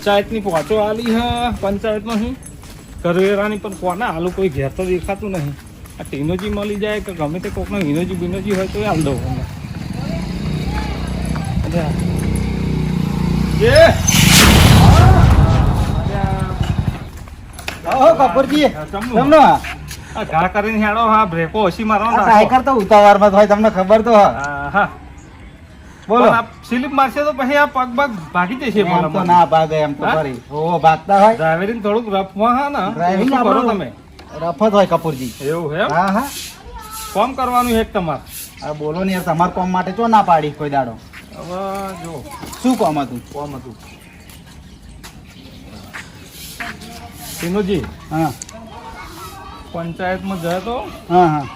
પંચાયતની પહોંચો આલી હ પંચાયતમાં શું કરવેરાની પણ કોના હાલું કોઈ ઘેર તો દેખાતું નહીં. આ ટીનોજી મળી જાય કે ગમે તે કોકનો હિનોજી બિનોજી હોય તો એ! હાલ દો કપૂરજી તમને ઘા કરીને હેડો હા બ્રેકો ઓછી મારવાનો સાયકલ તો ઉતાવળમાં હોય તમને ખબર તો હા હા. બોલો. સ્લીપ મારશે તો પછી આ પગ પગ ભાગી જશે એમ તો ના ભાગે એમ તો હા? ઓ ભાગતા હોય. ડ્રાઇવરિંગ થોડુંક રફમાં હા ને Driving કરો આપણું- તમે? રફત હોય કપૂરજી. એવું એમ? હા હા. કોમ કરવાનું હેક તમારે? આ બોલો ને યાર તમારા કોમ માટે ચો ના પાડી કોઈ દાડો? હવે જો. શું કોમ હતું? કોમ હતું. સિનુજી હા. પંચાયતમાં જાય તો હા હા.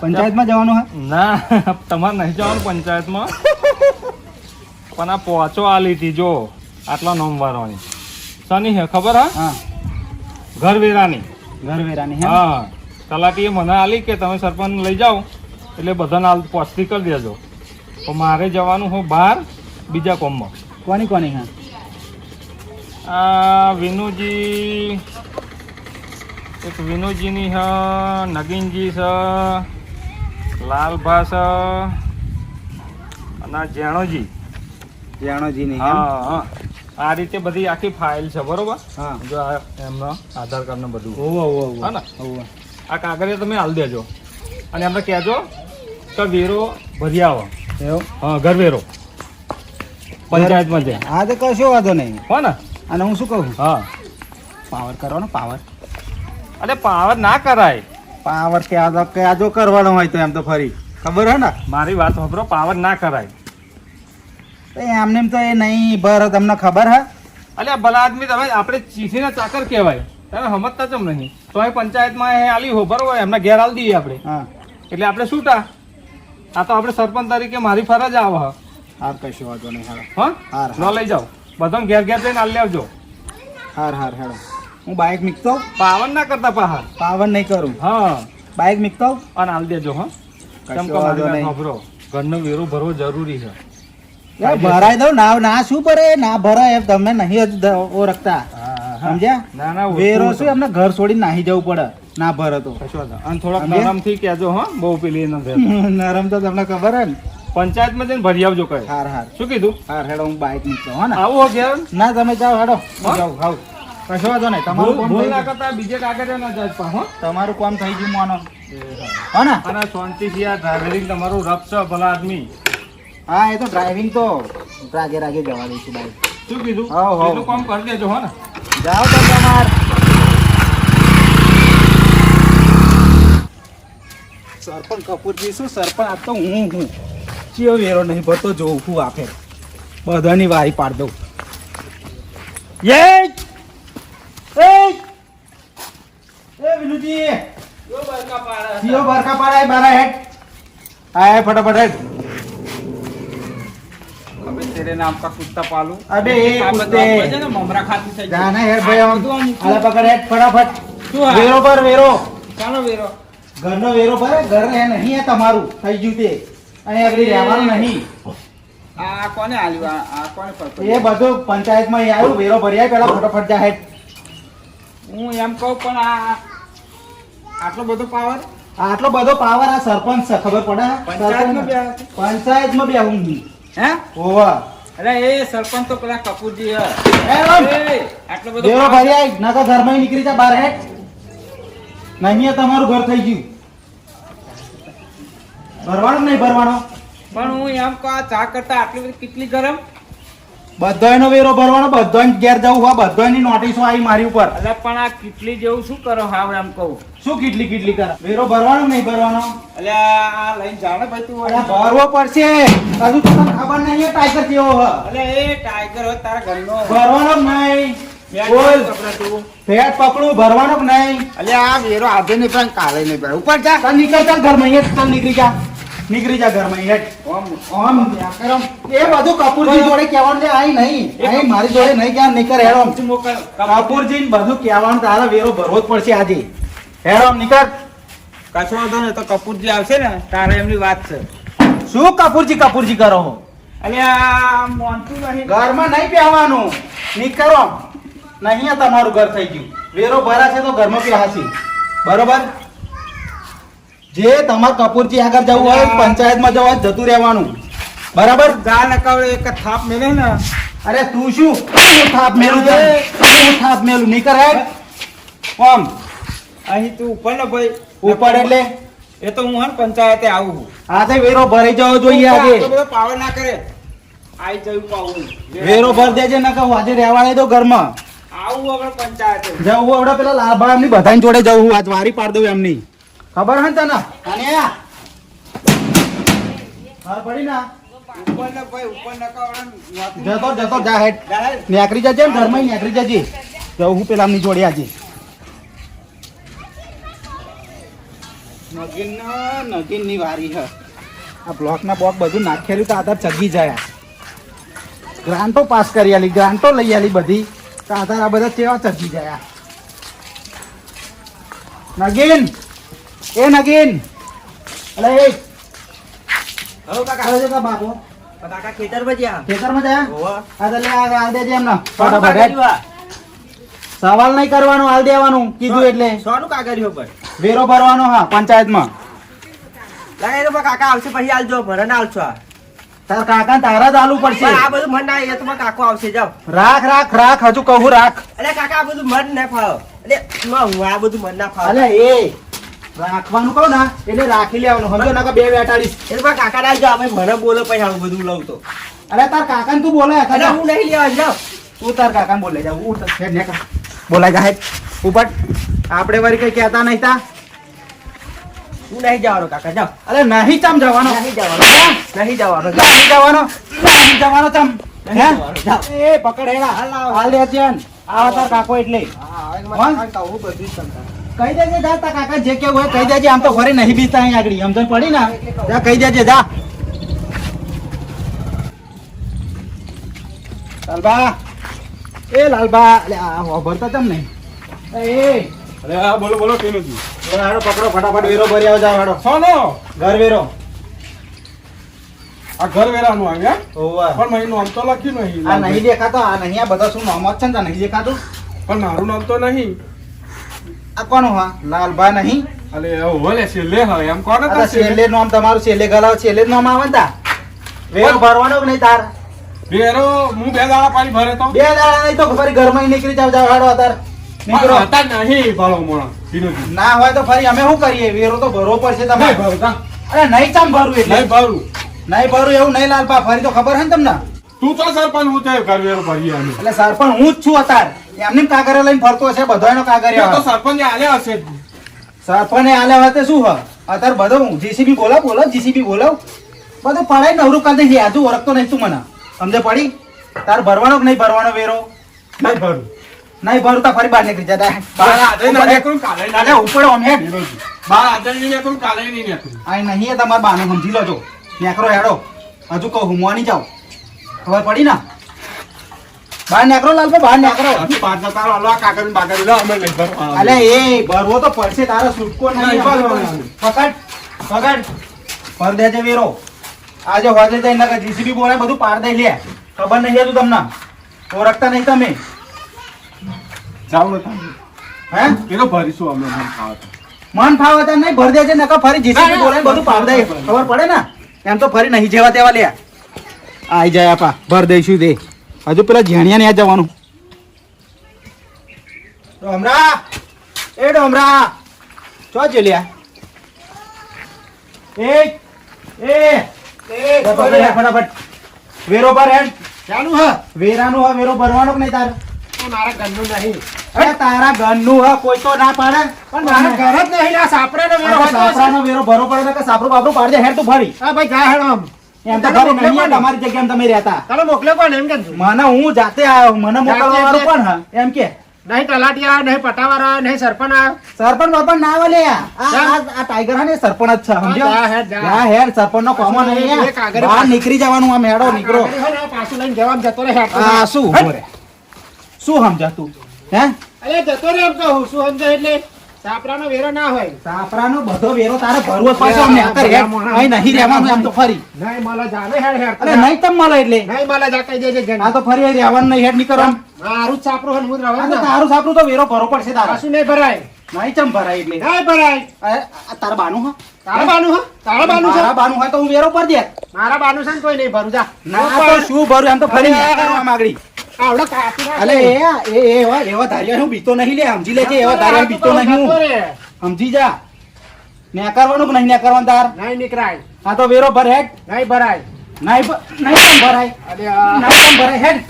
પંચાયતમાં જવાનું હા? ના તમારે નહીં જવાનું પંચાયતમાં. પણ આ પહોંચો આ લીધી જો આટલા નોમ શની હે ખબર હા? હા. ઘરવેરાની ઘરવેરાની હે? હા. તલાટીએ મને આલી કે તમે સરપંચ લઈ જાઓ એટલે બધાને હાલ પહોંચતી કરી દેજો. તો મારે જવાનું હું બહાર બીજા કોમમાં. કોની કોની હા? આ વિનુજી એક વિનુજીની હ નગીનજી છે લાલભા છે અને જેણોજી. જેણોજી ની હા હા. આ રીતે બધી આખી ફાઇલ છે બરોબર? હા. જો આ એમનો આધાર કાર્ડ ને બધું. ઓવો ઓવો હા ને? ઓવો આ કાગળિયા તમે હાલ દેજો. અને એમને કહેજો કે વેરો ભરી આવો એવું? હા ઘર વેરો. પંચાયતમાં છે હા તો કશો વાંધો નહીં. હો ને? અને હું શું કહું? હા. પાવર કરવાનો પાવર અરે પાવર ના કરાય. પાવર કે આ કે આ જો કરવાનો હોય તો એમ તો ફરી. ખબર હે ને? મારી વાત હોભરો પાવર ના કરાય. તો એમને એમ તો એ નહીં ભર તમને ખબર હે? અલે ભલા આદમી તમે આપણે ચીસીના ચાકર કહેવાય. તમે સમજતા ચમ નહીં. તો એ પંચાયતમાં એ આલી હો બરોબર? એમને ઘેર આલી દઈએ આપણે. હા. એટલે આપણે છૂટા. આ તો આપણે સરપંચ તરીકે મારી ફરજ આવે હ. હાર કશો વાંધો નહીં હાર. હા? ન લઈ જાઓ. બધાને ઘેર ઘેર જઈને આલી આવજો. હાર હાર હેડો હું બાઇક મીકતો. પાવન ના કરતા પાહા પાવન નહીં કરું. હા. બાઇક મીકતો. અને આલ દેજો હા. સાંભળો. ઘરનો વેરો ભરવો જરૂરી છે. ભરાય દઉં. ના ના શું ભરે? ના ભરાય તમે નહીં જ ઓળખતા. સમજ્યા? ના ના વેરો શું? એમને ઘર છોડીને નાહી જવું પડે. ના ભરે તો. અને થોડા નરમ નરમથી કહેજો હા. બહુ પેલી નરમ તો તમને ખબર હે ને. પંચાયતમાં જઈને ભરી આવજો કહે હાર હાર. શું કીધું? હાર હેડો હું બાઇક નીકળો હા ને. આવું હો ઘેર? ના તમે જાઓ હેડો. જાઓ હા? કશો વાંધો નહીં. તમારું કામ ભૂલ ના કરતા બીજે કાગળ ના જાય હો. તમારું કામ થઈ ગયું મોનો. હો. ને? અને શાંતિથી આ ડ્રાઇવરિંગ તમારું રફ છે ભલા આદમી. હા એ તો ડ્રાઇવિંગ તો રાગે રાગે જવા દઈશું બાઈક શું કીધું? હાવ. એટલું કામ કરી દેજો હો ને. જાઓ તો તમાર. સરપંચ કપૂરજી શું સરપંચ? આ તો હું હું. ચિયો વેરો નહીં ભરતો જોઉં હું આપે. બધાની વારી પાડ દઉં. એ સીઓ બરકા પાડા બારા હેડ. આય ફટાફટ હેડ. અબે તેરે નામ કા કુત્તા પાલુ અબે એ કુત્તે મમરા ખાતી થઈ જા ના હેડ ભાઈ આલા પકડ હેડ ફટાફટ વેરો પર વેરો ચાલો વેરો ઘરનો વેરો પર ઘર એ નહીં હે તમારું થઈ ગયું તે. અહીં આગળ રહેવાનું નહીં. આ કોને આલ્યું? આ કોને પર એ બધું પંચાયતમાં આવ્યું વેરો ભર્યા પેલા ફટાફટ જા હેઠ હું એમ કહું પણ આ આટલો બધો પાવર આટલો બધો પાવર આ સરપંચ છે ખબર પડે? પંચાયતમાં માં પંચાયતમાં બે હું હે? ઓવા અરે એ સરપંચ તો પેલા કપૂરજી હે. આટલો બધો વેરો power. ના તો ઘરમાં નીકળી જા બહાર હે નહીં તમારું ઘર થઈ ગયું. ભરવાનો નહીં ભરવાનો? પણ હું એમ કહું આ ચા કરતા આટલી બધી કેટલી ગરમ? બધાયનો વેરો ભરવાનો બધાને ઘેર જવું હોય બધાની નોટિસો આવી મારી ઉપર. એટલે પણ આ કેટલી જેવું શું કરો? હાવ એમ કહું. શું કેટલી કેટલી કરે? વેરો ભરવાનો નહીં ભરવાનો? એટલે આ લઈને જાણે ભાઈ તું ભરવો પડશે. હજુ તો તને ખબર નહીં એ ટાઈગર કેવો હ. એટલે એ ટાઈગર હોય તારા ઘરનો. ભરવાનો નહીં? બોલ. કપડા તું. ફેટ પકડું ભરવાનો કે નહીં? એટલે આ વેરો આજે નહીં પણ કાલે નહીં પડે ઉપર જા. નીકળ ચાલ ઘરમાં અહીંયા ચાલ નીકળી જા. નીકળી જા ઘરમાં હેઠ ઓમ. ઓમ કરમ. એ બધું કપૂરજી જોડે કહેવાનું છે આઈ નહીં આઈ મારી જોડે નહીં ક્યાં નીકળ હેડો તું મોકલ. કપૂરજી ને બધું કહેવાનું તારે વેરો ભરવો જ પડશે આજે. હેડો નીકળ. કશો વાંધો નહીં તો કપૂરજી આવશે ને તારે એમની વાત છે. શું કપૂરજી કપૂરજી કરો છો? અલ્યા મોનતું નહીં ઘરમાં નહીં પહેવાનું. નીકળો નહીં તમારું ઘર થઈ ગયું. વેરો ભરાશે તો ઘરમાં પહેવાશે બરોબર? જે તમારે કપૂરજી આગળ જવું હોય પંચાયતમાં જવું હોય જતું રહેવાનું. બરાબર? ગા નકાવડે એક થાપ મેલે ને. અરે તું શું? તું થાપ મેલું છે તું થાપ મેલું? નીકળ હે કોમ? અહીં તું ઉપર ને ભાઈ. ઉપર એટલે? એ તો હું હન પંચાયતે આવું હા આ તો વેરો ભરી જવો જોઈએ આજે. પાવર ના કરે. આઈ જયું પાવું વેરો ભર દેજે નકર કહું આજે રહેવાડે દો ઘરમાં. આવું હવે પંચાયતે. જવું હવે પેલા લાભાની બધાની જોડે જવું આજ વારી પાડ દઉં એમની. ખબર હે ને તને? અને હા પડી ના? ઉપર ને ભાઈ ઉપર નકાવડે જતો જતો જા હેડ નેકરી જજે ને ઘરમાં નેકરી જજે. જવું હું પેલા એમની જોડે આજે. નગીન નગીનની વારી હે. આ બ્લોક ના બ્લોક બધું નાખેલું તો આધાર ચગી જાય. ગ્રાન્ટો પાસ કરી આલી ગ્રાન્ટો લઈ આલી બધી. તો આધાર આ બધા કેવા ચગી જયા? નગીન! એ નગીન અલે એ હવે કાકા છે કા બાપો કાકા ખેતરમાં જ્યાં ખેતરમાં જાય હોવા આ તો લે આ હાલ દેજે એમને ફટાફટ સવાલ નહીં કરવાનો હાલ દેવાનું કીધું એટલે સોનું કાગળિયું ભાઈ વેરો ભરવાનો હા પંચાયતમાં લગાઈ દો કાકા આવશે પછી આલજો ભરણ આલશો આ. તાર કાકા તારા જ આલુ પડશે આ બધું મન ના એ તો કાકો આવશે જાવ રાખ રાખ રાખ હજુ કહું રાખ અરે કાકા આ બધું મન ના ફાવ અરે હું આ બધું મન ના ફાવ અરે એ રાખવાનું કહું ને એટલે રાખી લેવાનું. સમજો ના બે બેટાડીશ એટલે મારા કાકા ના જાઓ મને બોલો પછી આવું બધું લઉં તો. અરે તાર કાકાને તું બોલે હું નહીં લેવા જાવ તું તાર કાકાને બોલે જાવ હું હેડ ને બોલાય જાય ઉપર. આપણે વળી કઈ કહેતા નહીં તા. તું નહીં જવાનો કાકા જાવ અરે નહીં ચમ જવાનો. નહીં જવાનો નહીં જવાનો નહીં જવાનો. નહીં જવાનો જાઓ. એ પકડ હેડા હાલ. હાલ. દે આવા તાર કાકો એટલે. હા, બધું જ. કહી દેજે જા તા કાકા જે કેવું હોય કહી દેજે. આમ તો ઘરે નહીં બીતા અહીં આગળ. સમજણ પડી ને? જા કહી દેજે જા. લાલબા એ લાલબા અલે આ હોભરતા નહીં? એ. અરે હા બોલો બોલો કેનું છું? હાડો પકડો ફટાફટ વેરો ભરી આવો જા હાડો સોનો? ઘર વેરો. આ ઘર વેરાનું આવ્યા ઓવા પણ મહિનો નામ તો લખ્યું નહીં આ નહીં દેખાતો આ નહીં આ બધા શું નામ જ છે ને નહીં દેખાતું? પણ મારું નામ તો નહીં. આ કોનું હા? લાલબા નહીં? અલે ઓલે છેલ્લે હવે એમ કોને આ છેલ્લે નામ તમારું છેલ્લે ગલાવ છેલ્લે નામ આવે તા વેરો ભરવાનો કે નહીં તાર? બેરો હું બે દાડા પાણી ભરે તો. બે દાડા નહીં તો ફરી ઘરમાં નીકળી જાવ જાવ હાડો અત્યારે. નીકળો. હતા નહીં ભાળો મોણા ના હોય તો ફરી અમે શું કરીએ? વેરો તો ભરવો પડશે તમે ભરતા અરે નહીં ચમ ભરવું એટલે? નહીં ભરું. નહીં ભરું એવું નહીં લાલપા ફરી તો ખબર હે ને તમને? તું તો સરપંચ હું તે ઘર વેરો ભરીએ એટલે સરપંચ હું જ છું અત્યારે. એમની કાગરે લઈને ફરતો હશે બધાનો એનો કાગરે તો સરપંચ આલ્યા હશે. સરપંચ આલ્યા હોય તે શું હ અત્યારે બધો જીસીબી બોલાવ બોલાવ જીસીબી બોલાવ બધું પડાય નવરું છે આજુ ઓળખતો નહીં તું મને. સમજે પડી? તાર ભરવાનો કે નહીં ભરવાનો વેરો? નહીં ભરું. નહીં ભરું તો ફરી બહાર નીકળી આજે ના નીકળું, કાલે નહીં નીકળું, કાલે નહીં નીકળું. આ નહીં તમારે બાને સમજી લો છો નેકરો હેડો. હજુ કહું હું મોની જાઉં. ખબર પડી ને? બહાર નેકરો લાલપા બહાર નેકરો હજી જતા હાલો આ કાકાની બાકાની લો, અમે નહીં ભરવા. અલે એ ભરવો તો પડશે તારો છૂટકો નહીં નહીં, પકડ પકડ. ભર દેજે વેરો. આજે હોજે જઈને નકર જીસીબી બોલાય બધું પાર દઈ લે. ખબર નહીં હતું તમને? ઓળખતા નહીં તમે? જાઓ ને તમે. હે? તો ભરીશું અમે મન ખાવા મન ફાવે તો નહીં ભર દેજે નકા ફરી જીસીબી બોલાય બધું પાડ દે ખબર પડે ને? એમ તો ફરી નહીં જેવા તેવા લે. આઈ જાય આપા ભર દઈશું દે હજુ પેલા ઝેણિયા ને જવાનું. ડોમરા! એ ડોમરા! ચો ચલ્યા? એ એ એ ફટાફટ વેરો ભર હેડ. ચાલુ હ. વેરાનું હ વેરો ભરવાનો કે નહીં તાર? મારા ઘરનું નહીં. અરે તારા ઘરનું હ કોઈ તો ના પાડે. પણ મારા ઘર જ નહીં આ સાપરાનો વેરો સાપરાનો વેરો ભરવો પડે ને કે સાપરું બાપરું પાડ દે હેડ તું ફરી હા ભાઈ જા હેડ આમ. એમ તો ખરી નહીં તમારી જગ્યાએ તમે રહેતા. તને મોકલ્યો કોણ એમ કે મને હું જાતે આવ્યો મને મોકલવા વાળું કોણ હ? એમ કે. નહીં તલાટિયા નહીં પટાવાળા નહીં સરપંચ આ સરપંચ બરપંચ ના આવે આ આ આ ટાઈગર હે ને સરપંચ જ છે સમજ્યો? જા હેડ, જા. જા હેડ સરપંચ નો કોમો નહીં બહાર નીકળી જવાનું આ મેળો નીકળો. પાછું લઈને જવાનું જતો રહે આ શું શું સમજા તું? હે? અરે જતો રે એમ કહું શું સમજે એટલે? સાપરાનો વેરો ના હોય. સાપરાનો બધો વેરો તારે ભરવો પાછો અમને આ કરે. અહીં નહીં રહેવાનું એમ તો ફરી. નહીં મળે જાને હેડ હેડ અરે નહીં તમ મળે એટલે. નહીં મળે જા કઈ દેજે જન આ તો ફરી રહેવાનું નહીં હેડ નહીં કરવાનું મારું સાપરો હોય હું રહેવાનું તારું સાપરો તો વેરો ભરવો પડશે તારા. કશું નહીં ભરાય. નહીં ચમ ભરાય એટલે. નહીં ભરાય. તાર બાનું હા. તારા બાનું હા? તારા બાનું છે? મારા બાનું હોય તો હું વેરો પર દે. મારા બાનું છે ને કોઈ નહીં ભરું જા. ના તો શું ભરું? એમ તો ફરી અરે, ના કરવા માંગડી. આવડો કાપી અલે એ એ એ એવા એવા ધાર્યા હું બીતો નહીં લે સમજી લેજે એવા ધાર્યા બીતો નહીં જતો હું. રે. સમજી જા. ને કરવાનું કે નહીં ને કરવાનું તાર? નહીં નીકળાય. આ તો વેરો ભર હેડ. નહીં ભરાય. નહીં નહીં ભરાય. અરે નહીં ભરાય. હેડ.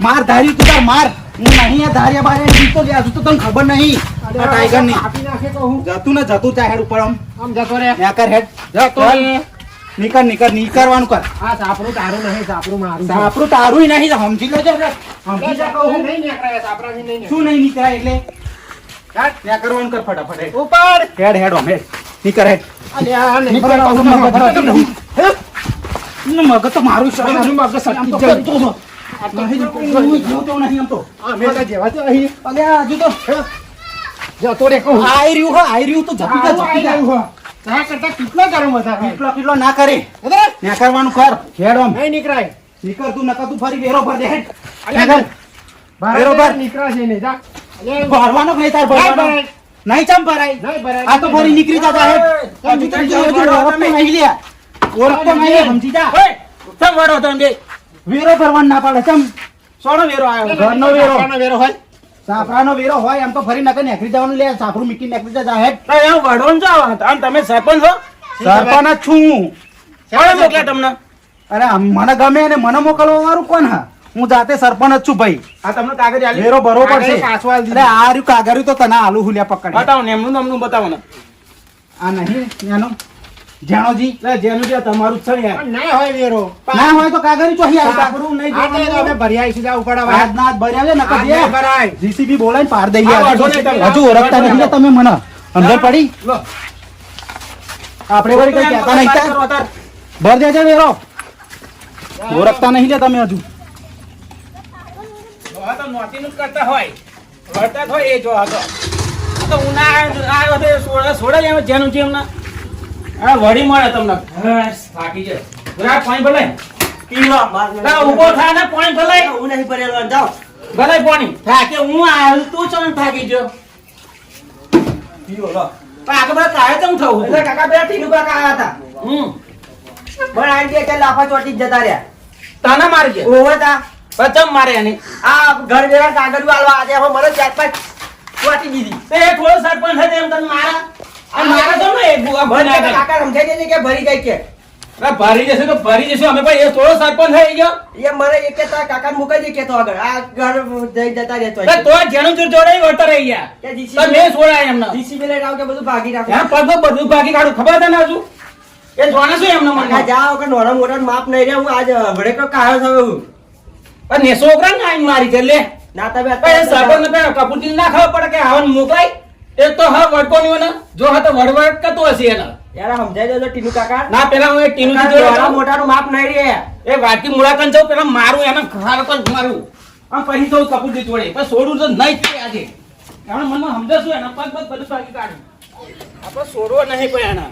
માર ધારી તું તાર માર. હું નહીં આ ધાર્યા બારે જીતો ગયા હજુ તો તને ખબર નહીં. આ ટાઈગરની. જતું ને જતું ચા હેડ ઉપર આમ. આમ જતો રે. ને કર હેડ. જતો નીકળ નીકળ નીકળવાનું કર. આ સાપરું તારું નહીં સાપરું મારું સાપરું તારું નહીં સમજી લેજો સમજી જા કહું નહીં નીકળાય સાપરાથી નહીં શું નહીં નીકળાય એટલે? ત્યાં કરવાનું કર ફટાફટ ઉપર. હેડ હેડ નીકળ હેડ. મગજ તો મારું. મગજ નહીં જતો, હું રે આઈ રહ્યું હા આઈ રહ્યું તો જપી જા, જપી જા. તારા કરતા કેટલો ગરમ વધારે કેટલો કેટલો ના કરે. કરવાનું કર. હેડ ઓમ નહીં નીકળાય. નીકળ તું નકર તું ફરી વેરો ભર દે. હેડ. વેરો ભર નીકળાશે નહીં જા. ભરવાનો કે તાર ભરવાનો. નહીં ચમ ભરાય? નહીં ભરાય. આ તો ફરી નીકળી જતા હેડ તો નહીં લે ઓળખતો નહીં સમજી જા. ચમ વળો તમે વેરો ભરવાનું ના પાડે ચમ. સોનો વેરો આવ્યો. ઘરનો વેરો. સાપરાનો વેરો હોય. સાફરાનો વેરો હોય એમ તો ફરી નકર નેકરી જવાનું લે સાફરું મીકી નેકરી જા હેડ. એમ વડોન છો અને તમે સરપંચ છો? સરપંચ છું હું. કોણે મોકલ્યા તમને? અરે મને ગમે અને મને મોકલવા વાળું કોણ હા? હું જાતે સરપંચ જ છું ભાઈ. આ તમને કાગળ આલી વેરો ભરવો પડશે આલી અરે આ રહ્યું કાગળ તો તને આલુ હુલિયા પકડ. બતાવો ને એમનું નામનું બતાવો ને. આ નહીં એનો? જાણોજી? લે જેનું જે તમારું છે યાર. ના હોય વેરો. ના હોય તો કાગળિયું ચોહી આવતા આપણું નહીં જો તો અમે જોવાનું. ભરી આવીશું જા ઉપાડવા હાથ ના ભર્યા છે નકર જે ભરાય. જીસીબી બોલાઈને પાર દઈ ગયા હજુ નહીં તમે. હજુ ઓળખતા નહીં. તમે મને. અંદર પડી. લો. આપણે વળી કઈ કહેતા નહીં. તા? ભર દેજે વેરો. ઓળખતા નહીં લે તમે હજુ. તો નોટીનું જ કરતા હોય. વળતા હોય એ જો આ તો. ઉના આ સોડા સોડા લેવા જેનું છે એમના આ વળી મળે તમને. બસ થાકી જાય બરાબર પાણી ભલાય. ના, ઊભો થા ને પાણી ભલાય. ભલાય પાણી. થાકે હું આવ્યો તું છો ને થાકી ગયો. પીઓ લો. પાક આગળ બધા કાય કેમ થવું? એટલે કાકા બે ટીનુ કાકા આયા હતા. હમ. પણ આઈ ગયા કે લાફા ચોટી જતા રહ્યા. તાના મારી છે ઓવે તા. પચમ મારે એની આ ઘર વેરા કાગળ વાળવા આજે હવે મને ચાર પાંચ ચોટી દીધી. એ થોડો સરપંચ હતો એમ તને મારા? આ મારા તો ને. કાકા સમજાઈ કે ભરી ગઈ કે? ભરી જશે તો ભરી જશે. અમે ભાઈ એ થોડો સરપંચ થઈ ગયો. એ મને એક કે કાકા મુકાઈ દે કેતો આગળ. આ ઘર જઈ જતા રહેતો તો તો જેનું જોર જોડે વળતા રહી ગયા. તો મેં છોડાય એમને. જીસીબી લઈને આવ કે બધું ભાગી પગ બધું ભાગી કાઢું. ખબર તને હજુ? એ જોણે શું એમને મને જાઓ કે નોરા મોટા માપ નહીં રે. હું આજ ભડે કો કાયો થયો હું. પણ ને છોકરા ને આઈ મારી છે લે. ના તમે સરપંચ ને કપૂરજી ના ખબર પડે કે આવન મોકલાય? એક તો હા વડકો ની ને જો હા તો વડવડ કતો હશે એને. યાર સમજાઈ દેજો ટીનુ કાકા. ના પેલા હું એક ટીનું જોડે જાઉં. મોટાનું માપ નહીં રે એ વાટકી મુલાકાત જાઉં પેલા મારું એને ખાર પર મારું. આમ પછી જઉં કપૂરજી જોડે. પણ છોડું તો નહીં જ આજે. કારણ મનમાં સમજે એના પગ પગ બધું ભાગી કાઢું આપણે છોડવો નહીં કોઈ એના.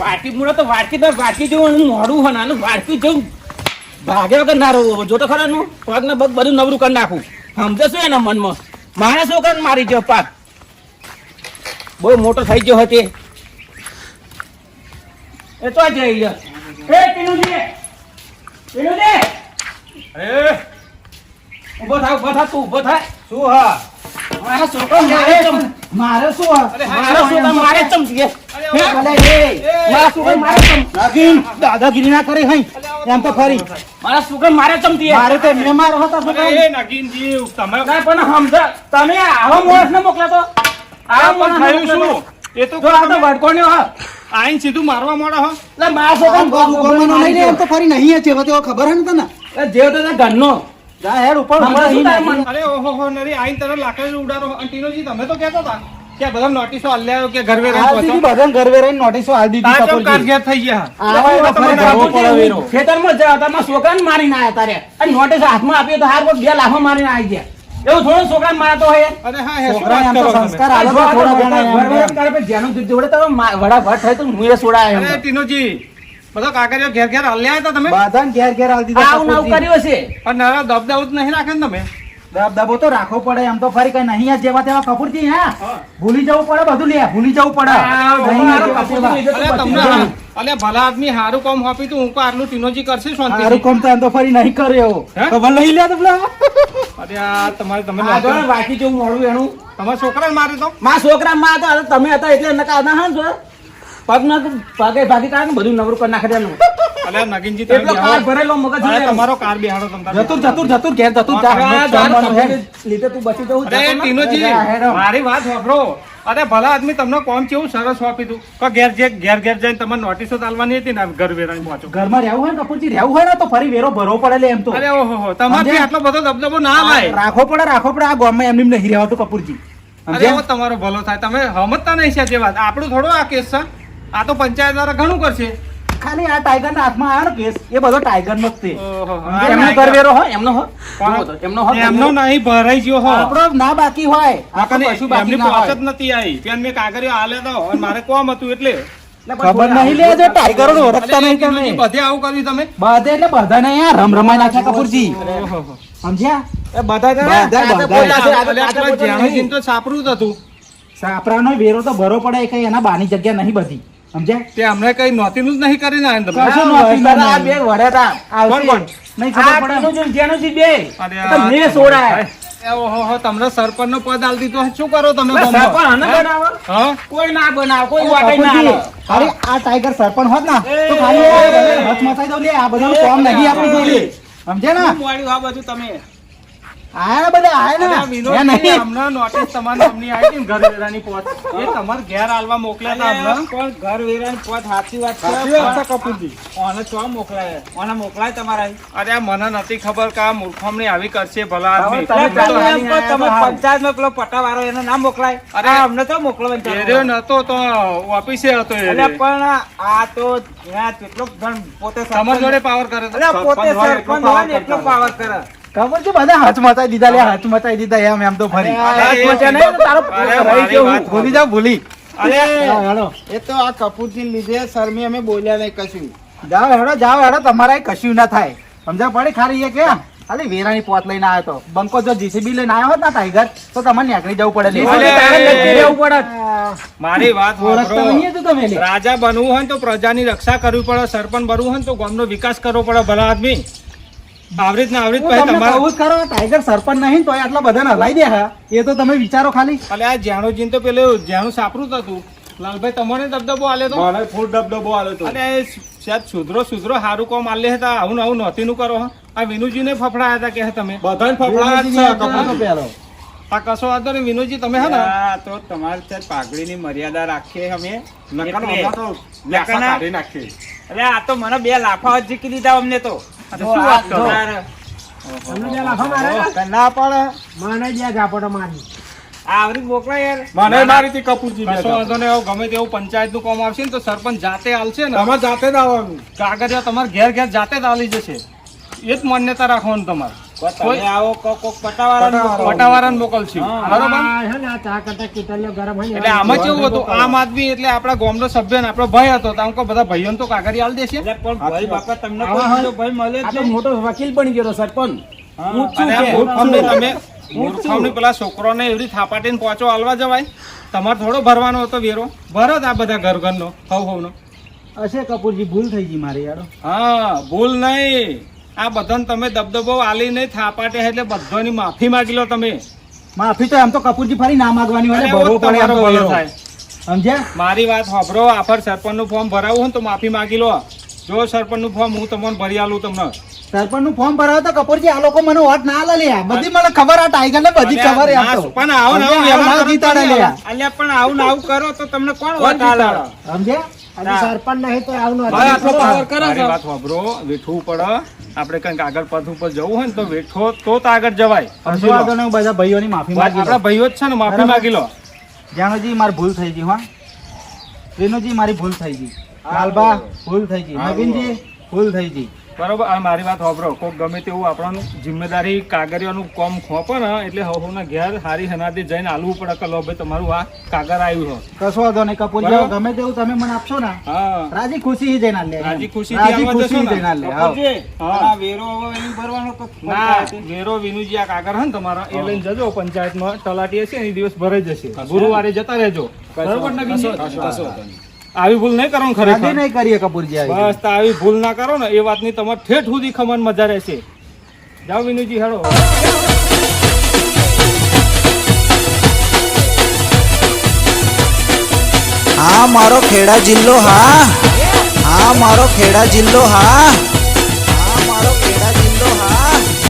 વાટકી મૂળા તો વાટકી તો વાટકી જેવું મોડું હોય ને વાટકી જેવું ભાગે વગર ના રહું. જો તો ખરા નું પગ ને પગ બધું નવરું કરી નાખું. સમજે શું એના મનમાં? મારા છોકરાને મારી ગયો પાક બહુ મોટો થઈ ગયો હતો એ તો જઈ ગયો. એ પીનુજી. પીનુજી. અરે ઊભો થા ઊભો થા તું ઊભો થા. શું હા? મારા છોકરો મારે મારે શું હા? મારા મારે ચમ છે મારા છોકરા મારે ચમ દાદાગીરી ના કરે હઈ. એમ તો ફરી. મારા છોકરા મારે ચમતી મારે તો મેં મારો હતા છોકરા ના પણ સમજા. તમે આવા માણસ ને મોકલ્યા તો. આવા માણસ ને મોકલ્યા એ તો આ તો વડકોણ્યો હા. આઈન સીધું મારવા માંડો હો. એટલે મારા છોકરા આમ નહીં એમ તો ફરી નહીં છે. હવે ખબર હે ને તને? જેવો તો ઘરનો. જા હેડ ઉપર. હમણાં શું થાય નહીં. મને? અરે ઓહો હો નરી આઈન તરફ લાકડી અને તમે તો કહેતા હતા કે બધા નોટિસો આલ્યા કે ઘર વેરા આ દીધી બધાને ઘર વેરાઈને નોટિસો આલી દીધી થઈ ગયા. આવા ફરી ભરવો પડે ખેતરમાં મારીને આયા તારે. અને નોટિસ હાથમાં આપ્યો તો હાર કોઈ બે લાફા મારીને આવી ગયા. એવું થોડું છોકરા મારતો હોય અરે હા હે છોકરા એમ તો સંસ્કાર આલો તો થોડા ઘણા એમ. કરે પછી જેનું દૂધ વડે તો વડા ભટ થાય તો હું એ સોડાય એમ. અરે ટીનોજી બધો કાગળિયો ઘેર ઘેર હલ્યા હતા તમે? બધાને ઘેર ઘેર હાલ દીધા આવું નવું કર્યું હશે. પણ નવા દબદબ જ નહીં રાખે ને તમે? દબદબો તો રાખવો પડે એમ તો ફરી કઈ નહીં આ જેવા તેવા કપૂરજી હા? હા. ભૂલી જવું પડે બધું લે ભૂલી જવું પડે. તો. અલે ભલા આદમી હારું કામ હોપી તું હું કો આટલું ટીનોજી કરશે હારું શાંતિ કામ તો એમ તો ફરી નહીં કર્યો તો ભલે લઈ લે તો પેલા અરે આ તમારે તમે આ જો વાકી જેવું મોડું એનું તમારા છોકરા મારે તો મા છોકરા માં હતા તમે હતા એટલે નકા હતા હા પગ ના પગે ભાગે ભાગી કાઢે બધું નવરું કરી નાખે તેનું. નગીનજી તમે કાર ભરેલો મગજ અરે તમારો કાર બિહાડો તમ. તારે. જતું જતું જતું ઘેર જતું જા. આ જમવાનું તારા હે. કપૂરજી લીધે તું બચી જવું અરે જતો ના. ટીનુજી જા, હેડો. મારી વાત સાંભળો. અરે ભલા આદમી તમને કોમ કેવું સરસ આપી તું કે ઘેર જે ઘેર ઘેર જઈને તમારે નોટિસો ચાલવાની હતી ને ઘર વેરાની પહોંચો. ઘરમાં રહેવું હોય કપૂરજી રહેવું હોય ને તો ફરી વેરો ભરવો પડે લે એમ તો. અરે ઓહો હો આટલો બધો દબદબો ના લાય. રાખવો પડે રાખવો પડે. આ ગામમાં એમ નહીં રહેવાતું કપૂરજી. અરે તમારો ભલો થાય. તમે સમજતા નહીં છે જે વાત. આપણું થોડો આ કેસ છે. આ તો પંચાયત દ્વારા ઘણું કરશે. ખાલી આ ટાઈગર ના હાથમાં આવ્યો ને કેસ એ બધો ટાઈગર નો જ તે? એમનો કરવેરો હોય એમનો હો એમનો હો એમનો નહીં ભરાઈ ગયો હો આપણો ના બાકી હોય આ તો આકને કશું બાકી ના હોય જ નથી આવી પેન મેં કાગળિયો આલે તો મારે કોમ હતું એટલે ખબર નહીં લે જો ટાઈગરો નો ઓળખતા નહીં તમે બધે આવું કર્યું તમે બધે એટલે બધા ને યાર રમ રમાઈ નાખ્યા કપૂરજી સમજ્યા એ બધા બધા, તો સાપરું હતું સાપરાનો વેરો તો ભરો પડે કઈ એના બાની જગ્યા નહીં બધી સમજ્યા? તે અમને કઈ નોતીનું જ નહીં કરી ના તમે. કશું આ આ બે. કોણ? નહીં ખબર પડે. તો સોડાય. ઓહો તમને સરપંચ નો પદ આલ દીધું. શું કરો તમે સરપંચ બનાવો. કોઈ ના બનાવો કોઈ અરે વાટે ના અરે આ ટાઈગર સરપંચ હોત ના તો ખાલી હાથ મચાઈ દઉં લે આ બધાનું કામ નહીં આપણી જોડે. સમજ્યા ને? આ બધું તમે. આયા બધા આયા ને એ નહીં હમણાં નોટિસ તમાર નામની આવી ને ઘર વેરાની પોત એ તમાર ઘેર આલવા મોકલ્યા હતા હમણાં. પણ ઘર વેરાની પોત સાચી વાત છે. સાચી કપૂરજી. ઓને ચો મોકલાય ઓને મોકલાય તમારા અરે આ મને નથી ખબર કે આ મૂર્ખમણી આવી કરશે ભલા આદમી. તમે પંચાયત પંચાયતમાં પેલો પટ્ટાવાળો એને ના મોકલાય અરે, અમને તો મોકલવાનું એર્યો નતો તો ઓફિસે હતો એ પણ આ તો ત્યાં કેટલો પોતે તમારી જોડે પાવર કરે. પોતે સરપંચ હોય ને એટલો પાવર કરે ખબર છે બધા હાથ મચાઈ દીધા લે હાથ મચાઈ દીધા એમ એમ તો ફરી. હાથ મચા નહીં તો તારો રહી ગયો હું. ભૂલી જાઓ ભૂલી. અરે. હેડો. એ તો આ કપૂરજી લીધે શરમી અમે બોલ્યા નહીં કશું. જાઓ હેડો જાઓ હેડો તમારા કશું ના થાય. સમજા પડે ખાલી એ કે ખાલી વેરાની પોત લઈને આવ્યો તો. બંકો જો જીસીબી લઈને આવ્યો હોત ને ટાઈગર તો તમારે નીકળી જવું પડે. રહેવું પડે. મારી વાત. રાજા બનવું હોય ને તો પ્રજાની રક્ષા કરવી પડે સરપંચ બનવું હોય ને તો ગામનો વિકાસ કરવો પડે ભલા આદમી. આવરીત ને આવરીત હું તમારે કહું કરો ટાઈગર સરપંચ નહીં તો આટલા બધાને હલાઈ દે હા. એ તો તમે વિચારો ખાલી. અલે આ જ્યાણું તો પેલું જ્યાણું સાપરું હતું. લાલભાઈ તમને દબદબો આલે તો? મને ફૂલ દબદબો આલે તો. અને સાહેબ સુધરો સુધરો હારું કોમ આલે હતા. આવું આવું આવું નહોતીનું કરો હો. આ વિનુજીને ફફડાયા હતા કે તમે. બધાને ફફડાયા. પેલો. આ કશો વાંધો નહીં વિનુજી તમે હે ને? તો તમારે ત્યાં પાઘડીની મર્યાદા રાખીએ અમે. નકર એટલે. તો કાઢી નાખીએ અરે આ તો મને બે લાફા જ જીકી દીધા અમને તો. શું વાત કરો? ના? પડે. આ આવરી મોકલાય યાર. મને મારી હતી કપૂરજી બે કશો વાંધો નહીં ગમે તેવું પંચાયતનું કામ આવશે ને તો સરપંચ જાતે આવશે ને. તમે જાતે જ આવવાનું. કાગળિયા તમારે ઘેર ઘેર જાતે જ આલી જશે. એ જ માન્યતા રાખવાનું તમારે. તમે આવો કોક કોક પટાવાળાને મોકલો. પટાવાળાને મોકલશું. બરોબર? એટલે આમાં કેવું હતું? આમ આદમી એટલે આપણા ગામનો સભ્ય ને આપણો ભાઈ હતો તો આમ કહો બધા ભાઈઓને તો કાગળી આલી દેશે. એટલે પણ ભાઈ બાપા તમને કોઈ બીજો ભાઈ મળે જ નહીં. મોટો વકીલ બની ગયો સરપંચ. મૂર્ખામણી પેલા છોકરોને એવી થાપાટીને પહોંચો આલવા જવાય. તમારે થોડો ભરવાનો હતો વેરો. ભરો આ બધા ઘર ઘરનો હવ હવનો. અશે કપૂરજી ભૂલ થઈ ગઈ મારી યાર. હા ભૂલ નહીં. આ બધાને તમે દબદબો આલી નહીં થાપાટે એટલે બધાની માફી માંગી લો તમે. માફી તો એમ તો કપૂરજી ફરી ના માંગવાની હોય ભરવો પડે. થાય. સમજ્યા? મારી વાત સાંભળો આફર સરપંચનું ફોર્મ ભરાવું હોય તો માફી માંગી લો. જો સરપંચનું ફોર્મ હું તમને ભરી આલું તમને. સરપંચનું ફોર્મ ભરાવો તો કપૂરજી આ લોકો મને વોટ ના લે બધી મને ખબર આ ટાઈગર ને બધી ખબર એમ ના, તો. પણ આવું આવું કરો જીતાડે લે પણ આવું આવું કરો તો તમને કોણ વોટ સમજ્યા? ભાઈ, આટલો પાવર કરે છે. મારી વાત સાંભળો, વેઠવું પડે. આપણે કંઈક આગળ પથ ઉપર જવું હોય ને તો વેઠો તો આગળ જવાય. બધા ભાઈઓ ની બધા ભાઈઓની માફી આપડા ભાઈઓ જ છે ને માફી માગી માંગી લો. જાણોજી મારી ભૂલ થઈ ગઈ હા. રેનુજી મારી ભૂલ થઈ ગઈ. લાલબા ભૂલ થઈ ગઈ. નવીનજી ભૂલ થઈ ગઈ. બરોબર આ મારી વાત હોભરો કોક ગમે તેવું આપણને જિમ્મેદારી કાગરિયાનું કોમ ખોપે ને એટલે હોના ઘેર હારી હનાથી જઈને આલવું પડે કે લો ભાઈ તમારું આ કાગર આવ્યું છે. કશો વાંધો નહીં કપૂર ગમે તેવું તમે મને આપશો ને રાજી ખુશી જઈને રાજી ખુશી રાજી ખુશી જઈને હા. વેરો એની ભરવાનો ના વેરો વિનુજી આ કાગર હે ને તમારા એ લઈને જજો પંચાયતમાં તલાટી હશે એ દિવસ ભરાઈ જશે. ગુરુવારે જતા રહેજો. બરોબર ને બીજી? આવી ભૂલ નહીં કરો ને ખરેખર. નહીં કરીએ કપૂરજી આવી બસ તો આવી ભૂલ ના કરો ને એ વાતની તમારે ઠેઠ સુધી ખમણ મજા રહેશે. જાઓ વિનુજી હેડો. હા મારો ખેડા જિલ્લો હા. હા મારો ખેડા જિલ્લો હા.